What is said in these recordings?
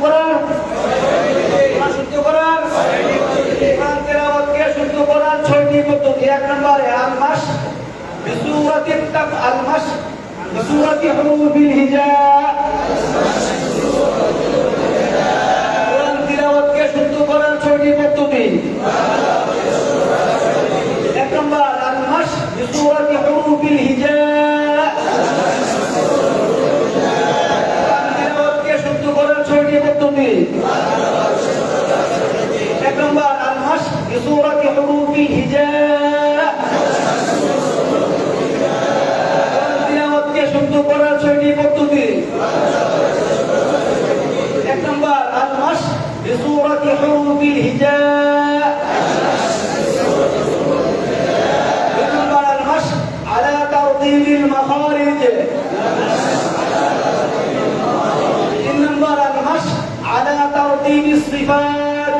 শুদ্ধ করার শুদ্ধ করার। তেলাওয়াতকে শুদ্ধ করার ছয়টি পদ্ধতি। এক নম্বরে আল মাস বিসুরাতি তাক আল মাস বিসুরাতি হুরুফিল হিজা কোরআন তেলাওয়াতকে শুদ্ধ করার ছয়টি পদ্ধতি। হিজা তেলাওয়াতকে শুদ্ধ করার ছয়টি পদ্ধতি এক নম্বর আল মাস বিসুরাতি হুরুফিল হিজা তেলাওয়াতকে শুদ্ধ করার ছয়টি পদ্ধতি এক নম্বর আল মাস বিসুরাতি হুরুফিল হিজা দুই নম্বর আল মাস আলা তারতিবিল মাখারিজ তিন নম্বর আল মাস আলা তারতিবিস সিফাত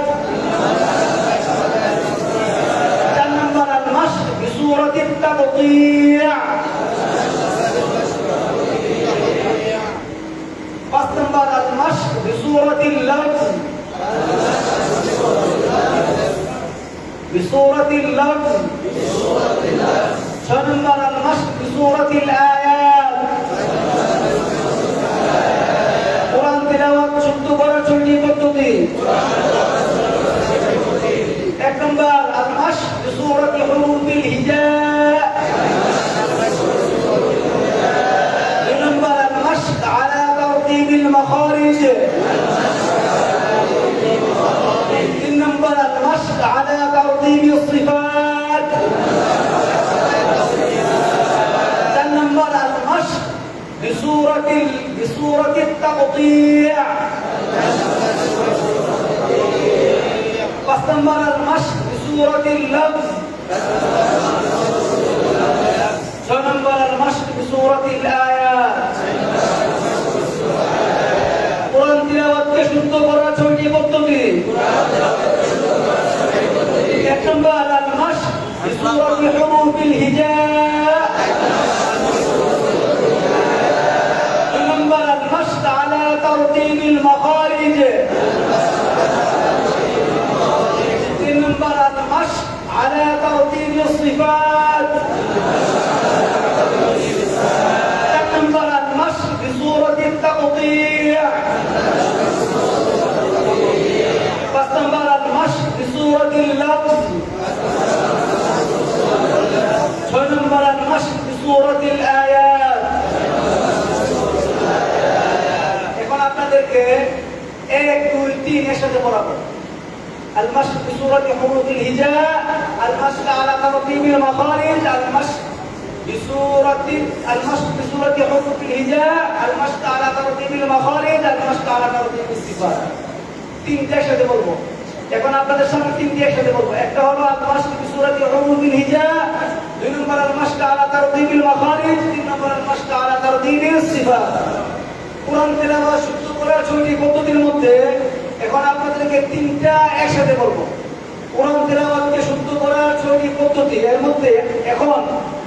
চার নম্বর আল মাস বিসুরাতি তাবতিয়া পাঁচ নম্বর আল মাস বিসুরাতি লফজ بصورة اللفظ ছয় নম্বর আল মাস بصورة الآيات কোরআন তেলাওয়াত শুদ্ধ করার ছয়টি পদ্ধতি এক নম্বর আল মাস بصورة حروف الهجاء ال- بصورة التقطيع পাঁচ নম্বর আল মাস بصورة اللفظ ছয় নম্বর আল মাস بصورة الآيات কোরআন তিলাওয়াতকে শুদ্ধ করার ছয়টি পদ্ধতি এক নম্বর আল মাস بصورة حروف الهجاء التقطيع পাঁচ নম্বর আল মাস بصورة اللفظ ছয় নম্বর আল মাস بصورة الآيات এখন আপনাদেরকে এক দুই তিন এর সাথে পড়াবো المشق بصورة حروف الهجاء المشق على ترتيب المخارج المشق بصورة المشق بصورة حروف الهجاء المشق على ترتيب المخارج المشق على ترتيب الصفات তিনটে একসাথে বলবো এখন আপনাদের সামনে তিনটে একসাথে বলবো একটা হলো المشق بصورة حروف الهجاء দুই নম্বর المشق على ترتيب المخارج তিন নম্বর المشق على ترتيب الصفات কোরআন তেলাওয়াত শুদ্ধ করার ছয়টি পদ্ধতির মধ্যে এখন আপনাদেরকে তিনটা একসাথে বলবো কোরআন তেলাওয়াতকে শুদ্ধ করার ছয়টি পদ্ধতি এর মধ্যে এখন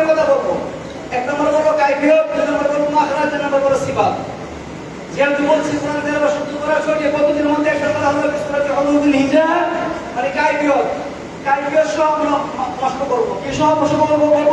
তিনটে কথা বলব। এক নম্বর বলব কাইফিয়ত, দুই নম্বর বলব মাখরাজ তিন নম্বর বলব সিফাত যেহেতু বলছি, কোরআন তেলাওয়াত শুদ্ধ করা ছয়টি পদ্ধতির মধ্যে একটা কথা হলো সূরাতুল হুলুল হিজা মানে কাইফিয়ত। কাইফিয়ত সব নষ্ট করব। কি সব নষ্ট করব বলব?